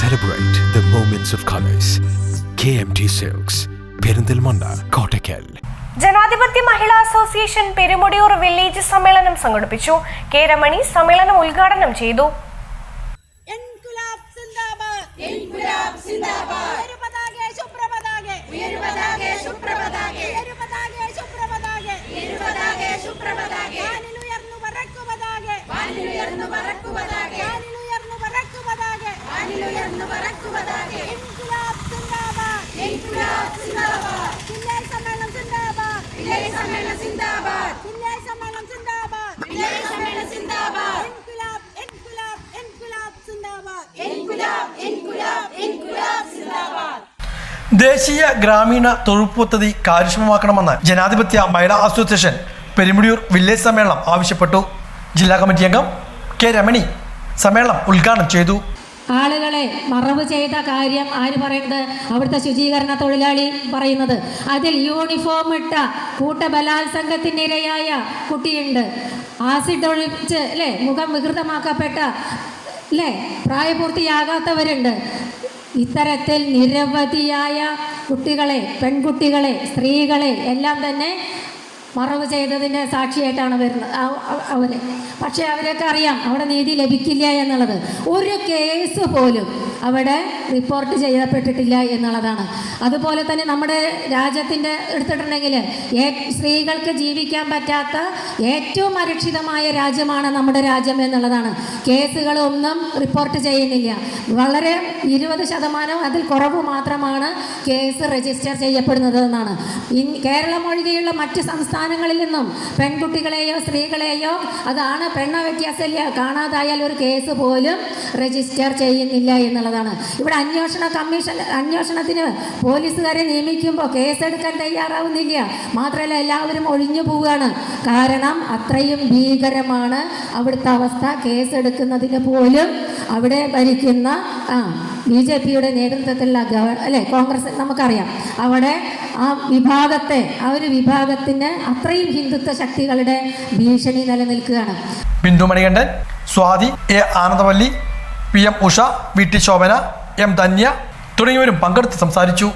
Celebrate of colours K M T silks Perinthalmanna Kottakkal ജനാധിപത്യ മഹിളാ association Perumudiyoor village സമ്മേളനം സംഘടിപ്പിച്ചു. കെ രമണി സമ്മേളനം ഉദ്ഘാടനം ചെയ്തു. ദേശീയ ഗ്രാമീണ തൊഴിൽ പദ്ധതി കാര്യക്ഷമമാക്കണമെന്ന് ജനാധിപത്യ മഹിളാ അസോസിയേഷൻ പെരുമുടിയൂർ വില്ലേജ് സമ്മേളനം ആവശ്യപ്പെട്ടു. ജില്ലാ കമ്മിറ്റി അംഗം കെ രമണി സമ്മേളനം ഉദ്ഘാടനം ചെയ്തു. ആളുകളെ മറവ് ചെയ്ത കാര്യം ആര് പറയുന്നത്? അവിടുത്തെ ശുചീകരണ തൊഴിലാളി പറയുന്നത്. അതിൽ യൂണിഫോം ഇട്ട കൂട്ടബലാത്സംഗത്തിനിരയായ കുട്ടിയുണ്ട്. ആസിഡ് ഒഴിച്ച് അല്ലേ? മുഖം വികൃതമാക്കപ്പെട്ട അല്ലേ? പ്രായപൂർത്തിയാകാത്തവരുണ്ട്. ഇത്തരത്തിൽ നിരവധിയായ കുട്ടികളെ പെൺകുട്ടികളെ സ്ത്രീകളെ എല്ലാം തന്നെ മറവ് ചെയ്തതിന്റെ സാക്ഷിയായിട്ടാണ് വരുന്നത്. അവർ പക്ഷേ അവരൊക്കെ അറിയാം അവിടെ നീതി ലഭിക്കില്ല എന്നുള്ളത്. ഒരു കേസ് പോലും അവിടെ റിപ്പോർട്ട് ചെയ്യപ്പെട്ടിട്ടില്ല എന്നുള്ളതാണ്. അതുപോലെ തന്നെ നമ്മുടെ രാജ്യത്തിന്റെ എടുത്തിട്ടുണ്ടെങ്കിൽ സ്ത്രീകൾക്ക് ജീവിക്കാൻ പറ്റാത്ത ഏറ്റവും അരക്ഷിതമായ രാജ്യമാണ് നമ്മുടെ രാജ്യം എന്നുള്ളതാണ്. കേസുകളൊന്നും റിപ്പോർട്ട് ചെയ്യുന്നില്ല. വളരെ ഇരുപത് ശതമാനം അതിൽ കുറവ് മാത്രമാണ് കേസ് രജിസ്റ്റർ ചെയ്യപ്പെടുന്നത് എന്നാണ്. കേരളം ഒഴികെയുള്ള മറ്റ് സംസ്ഥാനങ്ങളിൽ നിന്നും പെൺകുട്ടികളെയോ സ്ത്രീകളെയോ അതാണ് പെണ്ണ വ്യത്യാസമില്ല. കാണാതായാൽ ഒരു കേസ് പോലും രജിസ്റ്റർ ചെയ്യുന്നില്ല എന്നുള്ളതാണ് ഇവിടെ അന്വേഷണ കമ്മീഷൻ അന്വേഷണത്തിന് പോലീസുകാരെ നിയമിക്കുമ്പോൾ കേസെടുക്കാൻ തയ്യാറാവുന്നില്ല. മാത്രമല്ല എല്ലാവരും ഒഴിഞ്ഞു പോവുകയാണ്. കാരണം അത്രയും ഭീകരമാണ് അവിടുത്തെ അവസ്ഥ. കേസെടുക്കുന്നതിന് പോലും അവിടെ ഭരിക്കുന്ന ആ ബി ജെ പിയുടെ നേതൃത്വത്തിലുള്ള ഗവ അല്ലേ കോൺഗ്രസ് നമുക്കറിയാം. അവിടെ ആ വിഭാഗത്തെ ആ ഒരു വിഭാഗത്തിന് അത്രയും ഹിന്ദുത്വ ശക്തികളുടെ ഭീഷണി നിലനിൽക്കുകയാണ്. Bindu Swathi A. Anandavalli P M Usha V T Shobhana M Dhanya തുടങ്ങിയവരും പങ്കെടുത്ത് സംസാരിച്ചു.